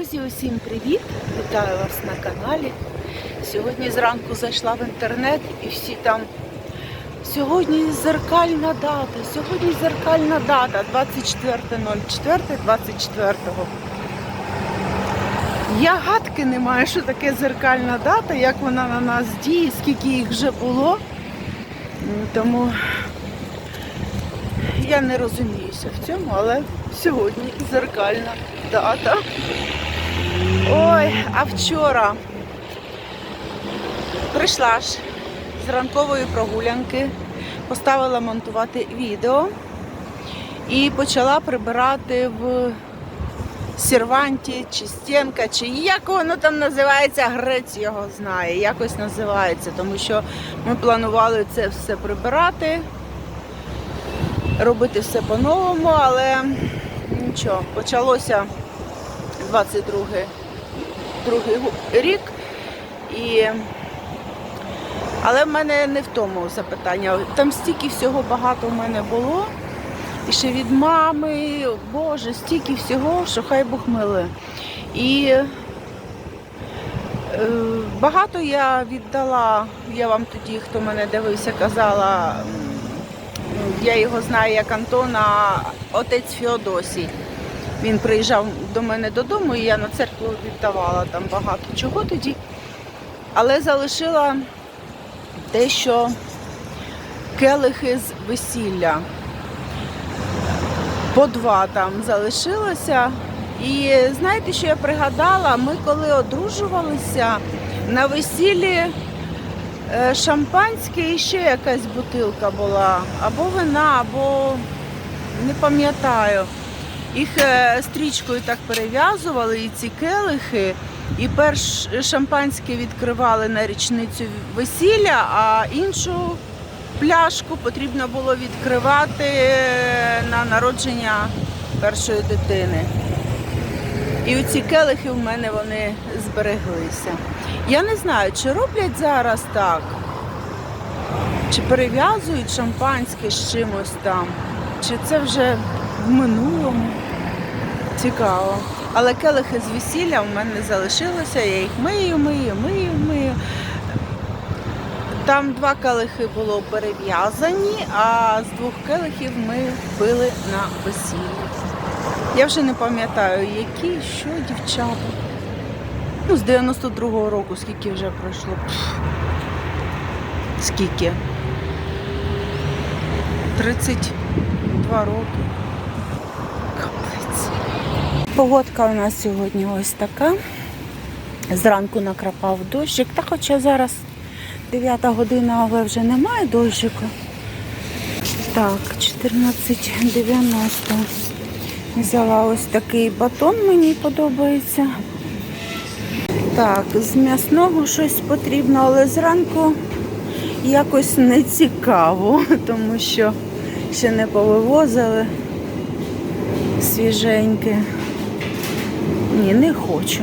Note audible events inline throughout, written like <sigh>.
Друзі, усім привіт! Вітаю вас на каналі. Сьогодні зранку зайшла в інтернет і всі там. Сьогодні зеркальна дата. Сьогодні зеркальна дата 24.04.24. Я гадки не маю, що таке зеркальна дата, як вона на нас діє, скільки їх вже було. Тому я не розуміюся в цьому, але сьогодні зеркальна дата. Ой, а вчора? Прийшла ж з ранкової прогулянки, поставила монтувати відео і почала прибирати в серванті чи стінка, чи як воно там називається, грець його знає, якось називається, тому що ми планували це все прибирати, робити все по-новому, але нічого, почалося 22 другий рік. І... Але в мене не в тому запитання. Там стільки всього багато в мене було. І ще від мами, Боже, стільки всього, що хай Бог миле. І е, багато я віддала, я вам тоді, хто мене дивився, казала, я його знаю як Антона, отець Феодосій. Він приїжджав до мене додому, і я на церкву віддавала там багато чого тоді. Але залишила дещо келихи з весілля. По два там залишилося. І знаєте, що я пригадала? Ми коли одружувалися на весіллі е, шампанське і ще якась бутилка була, або вина, або не пам'ятаю. Їх е, стрічкою так перев'язували, і ці келихи, і перш шампанське відкривали на річницю весілля, а іншу пляшку потрібно було відкривати е, на народження першої дитини. І оці келихи в мене вони збереглися. Я не знаю, чи роблять зараз так, чи перев'язують шампанське з чимось там, чи це вже в минулому. Цікаво. Але келихи з весілля в мене залишилося, я їх мию, мию, мию, мию. Там два келихи було перев'язані, а з двох келихів ми пили на весіллі. Я вже не пам'ятаю, які, що дівчата. Ну, з 92-го року, скільки вже пройшло. Скільки? 32 роки. Погодка у нас сьогодні ось така. Зранку накрапав дощик, та хоча зараз 9 година, але вже немає дощику. Так, 14,90. Взяла ось такий батон, мені подобається. Так, з м'ясного щось потрібно, але зранку якось не цікаво, <laughs> тому що ще не повивозили свіженьке. Ні, не хочу.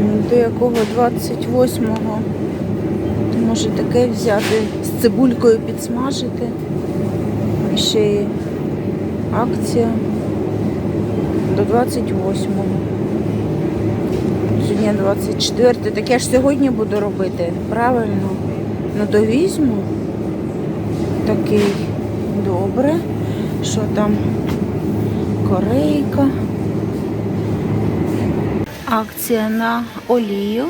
Ну, До якого 28-го. То може таке взяти з цибулькою підсмажити. І ще й акція до 28-го. Сьогодні 24 так я ж сьогодні буду робити. Правильно. Ну то візьму. Такий добре. Що там? Корейка. Акція на олію.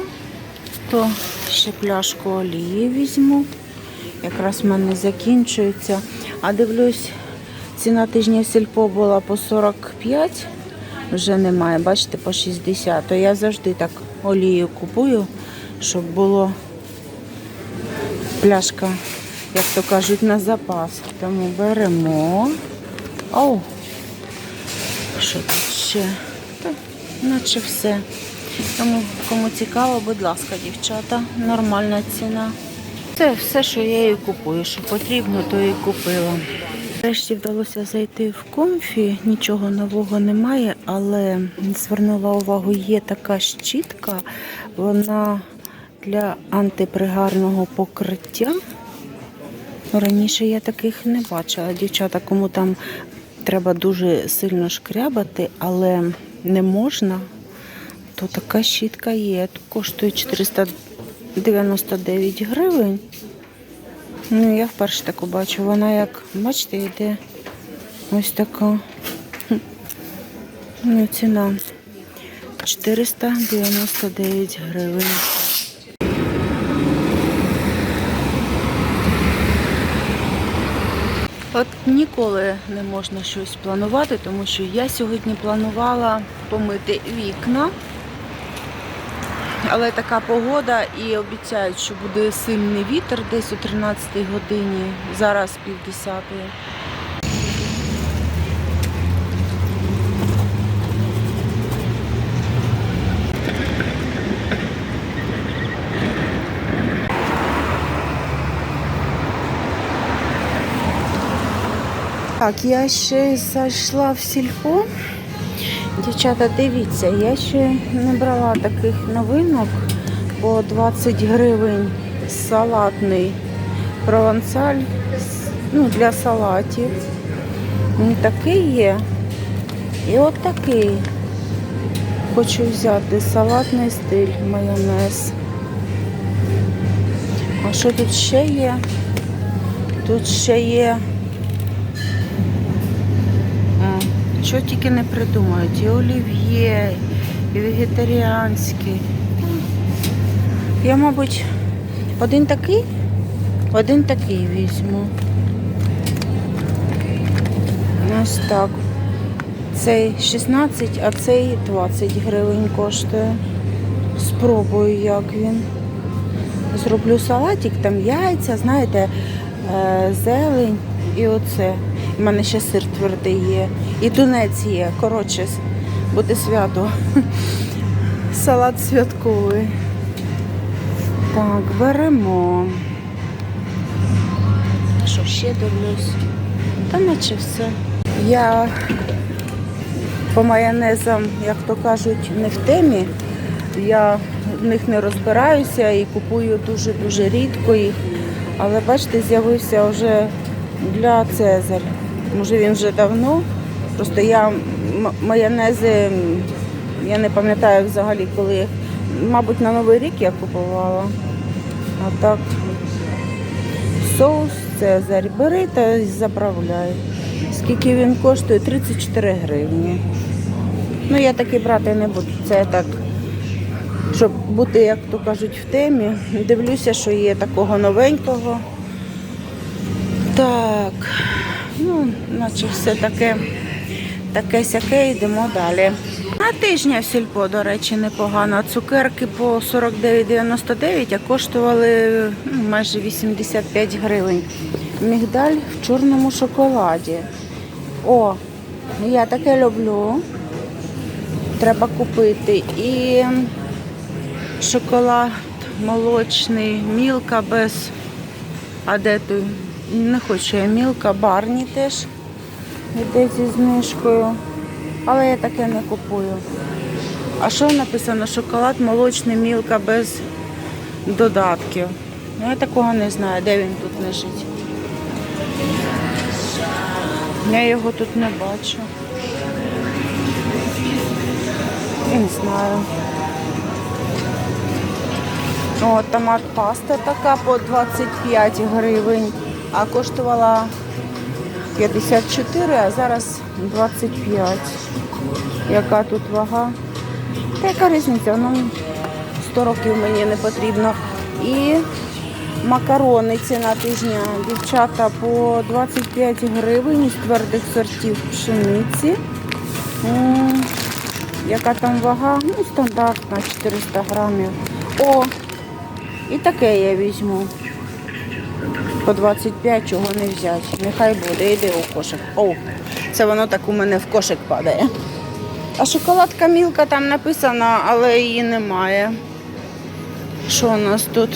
То ще пляшку олії візьму. Якраз в мене закінчується. А дивлюсь, ціна тижня сільпо була по 45, вже немає, бачите, по 60. То я завжди так олію купую, щоб було пляшка, як то кажуть, на запас. Тому беремо. Оу, що тут ще? Та, наче все. Тому кому цікаво, будь ласка, дівчата, нормальна ціна. Це все, що я і купую. Що потрібно, то і купила. Нарешті вдалося зайти в комфі, нічого нового немає, але звернула увагу, є така щітка, вона для антипригарного покриття. Раніше я таких не бачила. Дівчата, кому там треба дуже сильно шкрябати, але не можна, то така щітка є. Коштує 499 гривень. Ну, я вперше таку бачу. Вона як, бачите, йде ось така. Ну, ціна 499 гривень. От ніколи не можна щось планувати, тому що я сьогодні планувала помити вікна. Але така погода і обіцяють, що буде сильний вітер десь о 13 годині, зараз півдесятої. Так, я ще зайшла в сільпо. Дівчата, дивіться, я ще не брала таких новинок по 20 гривень салатний провансаль ну, для салатів. Ну, такий є. І от такий. Хочу взяти салатний стиль майонез. А що тут ще є? Тут ще є Що тільки не придумають. І олів'є, і вегетаріанський. Я, мабуть, один такий, один такий візьму. Ось так. Цей 16, а цей 20 гривень коштує. Спробую, як він. Зроблю салатик, там яйця, знаєте, е, зелень і оце. У мене ще сир твердий є. І тунець є. Коротше, буде свято. <laughs> Салат святковий. Так, беремо. Що ще дивлюсь? Та наче все. Я по майонезам, як то кажуть, не в темі. Я в них не розбираюся і купую дуже-дуже рідко їх. Але бачите, з'явився вже для Цезарь. Може він вже давно. Просто я майонези, я не пам'ятаю взагалі, коли, мабуть, на Новий рік я купувала. А так, соус Цезарь бери та заправляй. Скільки він коштує? 34 гривні. Ну, я таки брати не буду. Це так, щоб бути, як то кажуть, в темі. Дивлюся, що є такого новенького. Так, ну, наче все таке, таке сяке, йдемо далі. На тижня в сільпо, до речі, непогано. Цукерки по 49,99, а коштували ну, майже 85 гривень. Мігдаль в чорному шоколаді. О, я таке люблю. Треба купити. І шоколад молочний, мілка без. А де той? Не хочу я мілка, барні теж йде зі знижкою. Але я таке не купую. А що написано? Шоколад молочний мілка без додатків. Ну, я такого не знаю, де він тут лежить. Я його тут не бачу. Я не знаю. О, томат паста така по 25 гривень, а коштувала 54, а зараз 25. Яка тут вага? Та яка різниця? Ну, 100 років мені не потрібно. І макарони ціна тижня. Дівчата по 25 гривень з твердих сортів пшениці. Яка там вага? Ну, стандартна 400 грамів. О, і таке я візьму. По 25 чого не взяти. Нехай буде, йди у кошик. О, це воно так у мене в кошик падає. А шоколадка мілка там написана, але її немає. Що у нас тут?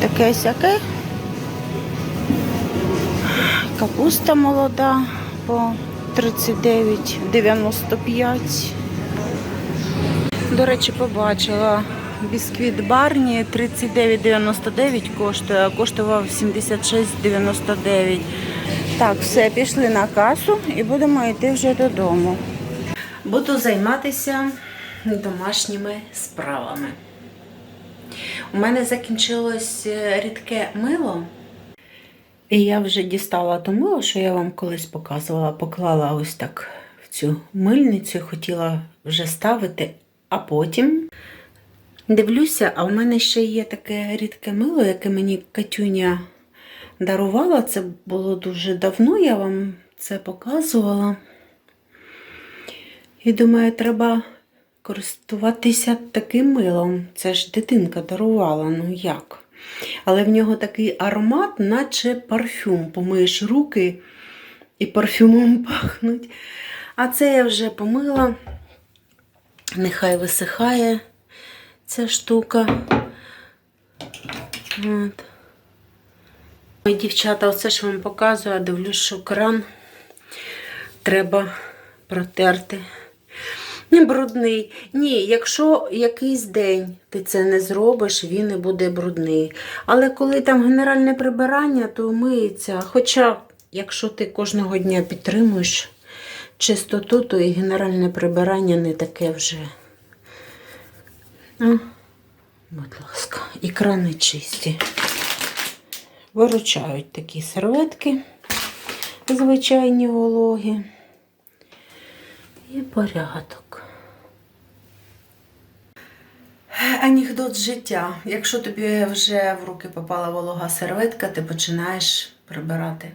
Таке сяке. Капуста молода по 39,95. До речі, побачила бісквіт Барні 39,99 коштує, коштував 76,99. Так, все, пішли на касу і будемо йти вже додому. Буду займатися домашніми справами. У мене закінчилось е, рідке мило. І я вже дістала то мило, що я вам колись показувала, поклала ось так в цю мильницю, хотіла вже ставити, а потім дивлюся, а в мене ще є таке рідке мило, яке мені Катюня дарувала. Це було дуже давно, я вам це показувала. І думаю, треба користуватися таким милом. Це ж дитинка дарувала, ну як? Але в нього такий аромат, наче парфюм. Помиєш руки і парфюмом <laughs> пахнуть. А це я вже помила. Нехай висихає ця штука. От. Ой, дівчата, оце ж вам показую, а дивлюсь, що кран треба протерти. Не брудний. Ні, якщо якийсь день ти це не зробиш, він і буде брудний. Але коли там генеральне прибирання, то миється. Хоча, якщо ти кожного дня підтримуєш чистоту, то і генеральне прибирання не таке вже. А, будь ласка, і чисті. Виручають такі серветки, звичайні вологі. І порядок. Анекдот життя. Якщо тобі вже в руки попала волога серветка, ти починаєш прибирати.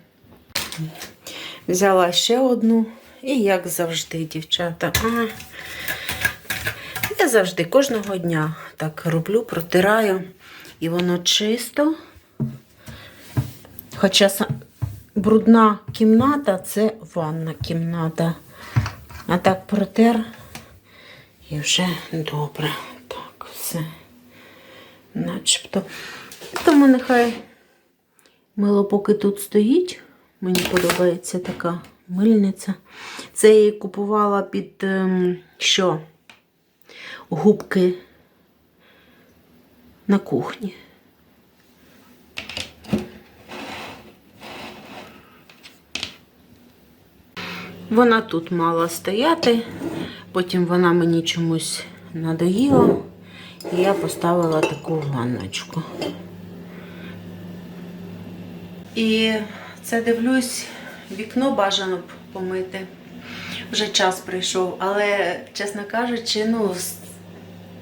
Взяла ще одну. І як завжди, дівчата. Завжди кожного дня так роблю, протираю, і воно чисто. Хоча брудна кімната це ванна кімната. А так протер і вже добре. Так, все. Начебто. Тому нехай мило поки тут стоїть. Мені подобається така мильниця. Це я її купувала під ем, що? Губки на кухні. Вона тут мала стояти, потім вона мені чомусь надоїла, і я поставила таку ванночку. І це дивлюсь, вікно бажано б помити. Вже час прийшов, але, чесно кажучи, ну, з-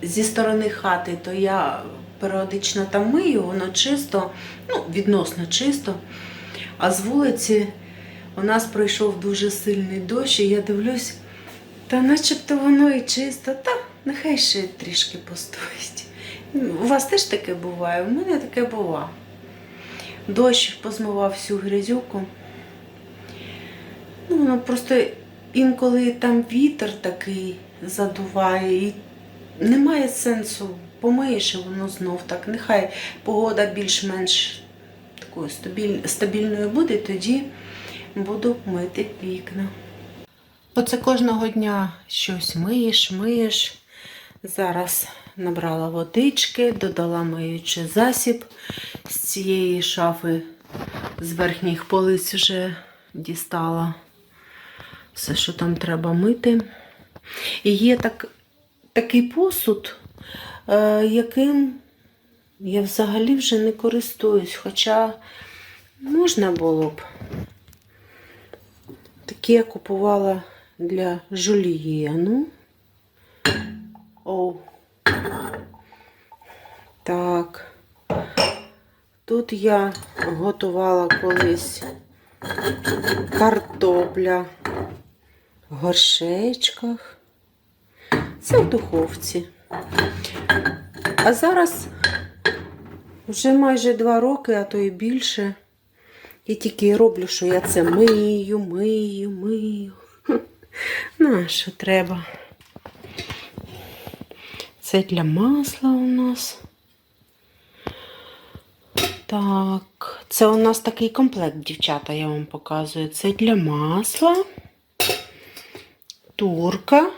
зі сторони хати, то я періодично там мию, воно чисто, ну, відносно чисто. А з вулиці у нас пройшов дуже сильний дощ, і я дивлюсь, та начебто воно і чисто, та нехай ще трішки постоїть. У вас теж таке буває? У мене таке буває. Дощ позмивав всю грязюку. Ну, воно просто інколи там вітер такий задуває, і немає сенсу. Помиєш, і воно знов так. Нехай погода більш-менш такою стабіль- стабільною буде, тоді буду мити вікна. Оце кожного дня щось миєш, миєш. Зараз набрала водички, додала миючий засіб з цієї шафи з верхніх полиць вже дістала все, що там треба мити. І є так, такий посуд, е, яким я взагалі вже не користуюсь, хоча можна було б. Такі я купувала для жульєну. Оу. Так. Тут я готувала колись картопля в горшечках. Це в духовці. А зараз вже майже два роки, а то і більше. Я тільки роблю, що я це мию, мию, мию. <laughs> Ну, що треба? Це для масла у нас. Так, це у нас такий комплект, дівчата, я вам показую. Це для масла. Турка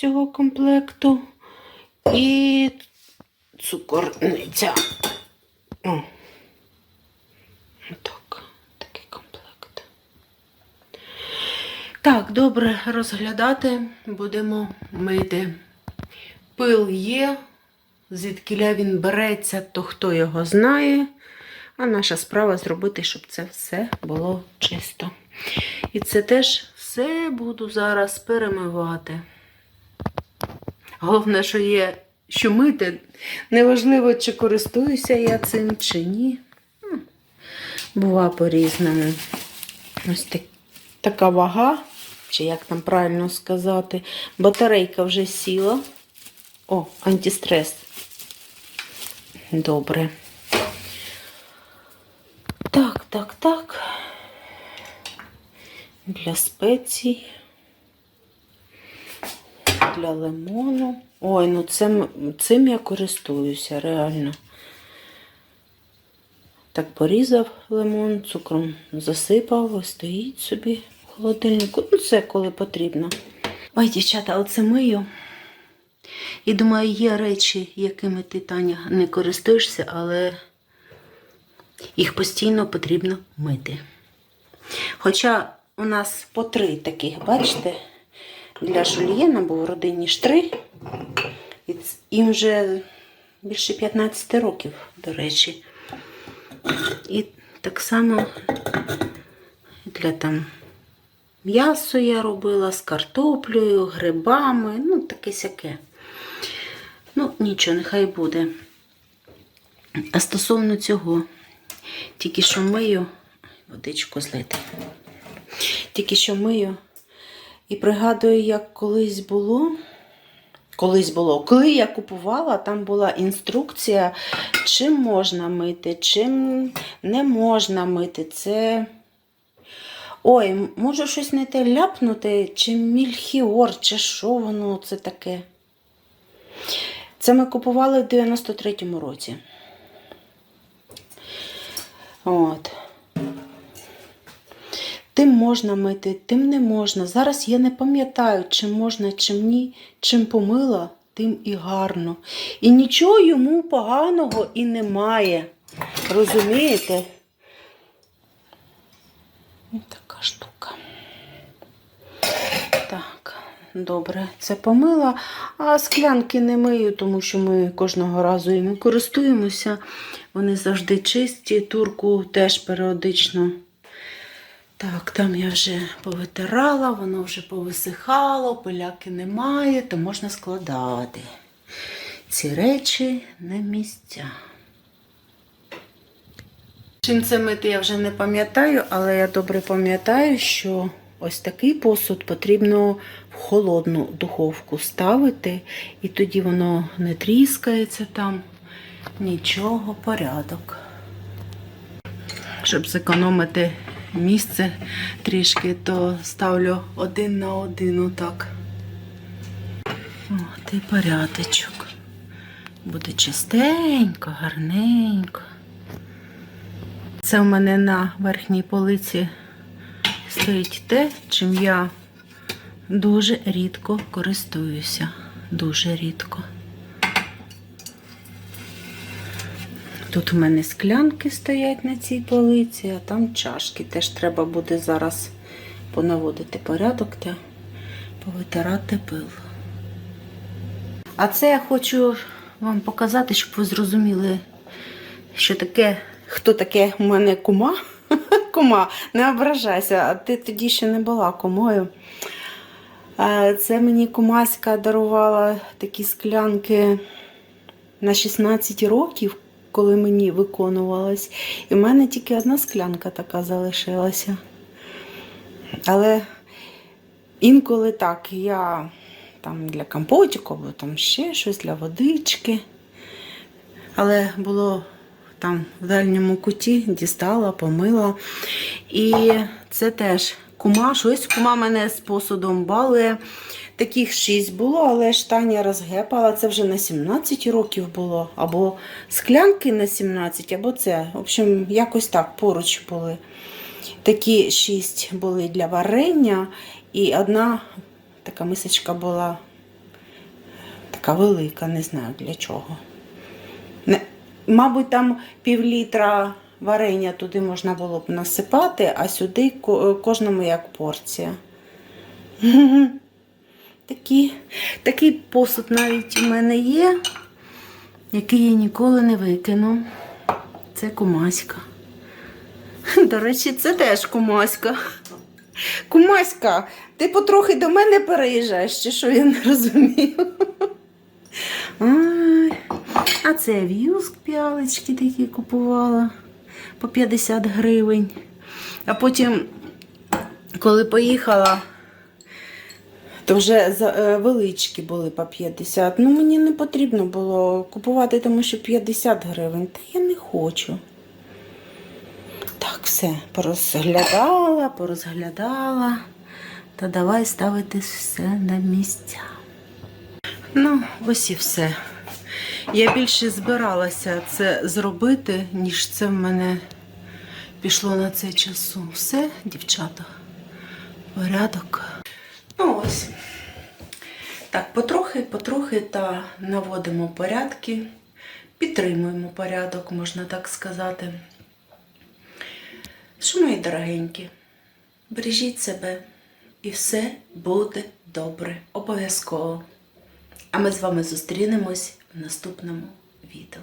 цього комплекту. І цукорниця. О. Так, такий комплект. Так, добре розглядати. Будемо мити. Пил є, звідкіля він береться, то хто його знає. А наша справа зробити, щоб це все було чисто. І це теж все буду зараз перемивати. Головне, що є що мити. Неважливо, чи користуюся я цим, чи ні. Бува по-різному. Ось так, така вага, чи як там правильно сказати. Батарейка вже сіла. О, антистрес. Добре. Так, так, так. Для спецій. Для лимону. Ой, ну цим, цим я користуюся, реально. Так порізав лимон, цукром засипав, стоїть собі в холодильнику. Ну, це коли потрібно. Ой, дівчата, оце мию. І думаю, є речі, якими ти, Таня, не користуєшся, але їх постійно потрібно мити. Хоча у нас по три таких, бачите, для жульєна, бо в родині ж. І їм вже більше 15 років, до речі. І так само для там м'ясо я робила з картоплею, грибами, ну, таке сяке. Ну, нічого, нехай буде. А стосовно цього, тільки що мию, водичку злити. Тільки що мию. І пригадую, як колись було. Колись було. Коли я купувала, там була інструкція, чим можна мити, чим не можна мити. Це. Ой, можу щось не те ляпнути, чи мільхіор, чи що воно це таке. Це ми купували в 93-му році. От. Тим можна мити, тим не можна. Зараз я не пам'ятаю, чим можна, чим ні, чим помила, тим і гарно. І нічого йому поганого і немає. Розумієте? Така штука. Так, добре, це помила. А склянки не мию, тому що ми кожного разу іми користуємося. Вони завжди чисті, турку теж періодично. Так, там я вже повитирала, воно вже повисихало, пиляки немає, то можна складати. Ці речі на місця. Чим це мити, я вже не пам'ятаю, але я добре пам'ятаю, що ось такий посуд потрібно в холодну духовку ставити, і тоді воно не тріскається там. Нічого, порядок. Щоб зекономити місце трішки, то ставлю один на один отак. От і порядочок. Буде чистенько, гарненько. Це в мене на верхній полиці стоїть те, чим я дуже рідко користуюся. Дуже рідко. Тут у мене склянки стоять на цій полиці, а там чашки. Теж треба буде зараз понаводити порядок та повитирати пил. А це я хочу вам показати, щоб ви зрозуміли, що таке, хто таке у мене кума. <laughs> Кума, не ображайся, а ти тоді ще не була кумою. Це мені кумаська дарувала такі склянки на 16 років, коли мені виконувалось. І в мене тільки одна склянка така залишилася. Але інколи так, я там для компотіку, або там ще щось для водички. Але було там в дальньому куті, дістала, помила. І це теж кума, щось кума мене з посудом балує. Таких шість було, але ж Таня розгепала. Це вже на 17 років було. Або склянки на 17, або це. В общем, якось так поруч були. Такі шість були для варення, і одна така мисочка була така велика, не знаю для чого. Мабуть, там пів літра варення туди можна було б насипати, а сюди кожному як порція. <laughs> Такі, такий посуд навіть у мене є, який я ніколи не викину. Це кумаська. <laughs> До речі, це теж кумаська. Кумаська, ти потрохи до мене переїжджаєш, чи що я не розумію. <laughs> А це в'юск п'ялечки такі купувала по 50 гривень. А потім, коли поїхала, то вже е, величкі були по 50. Ну, мені не потрібно було купувати, тому що 50 гривень. Та я не хочу. Так, все, порозглядала, порозглядала. Та давай ставити все на місця. Ну, ось і все. Я більше збиралася це зробити, ніж це в мене пішло на це часу. Все, дівчата, порядок. Ну ось. Так, потрохи, потрохи та наводимо порядки, підтримуємо порядок, можна так сказати. Що, мої дорогенькі, бережіть себе і все буде добре, обов'язково. А ми з вами зустрінемось в наступному відео.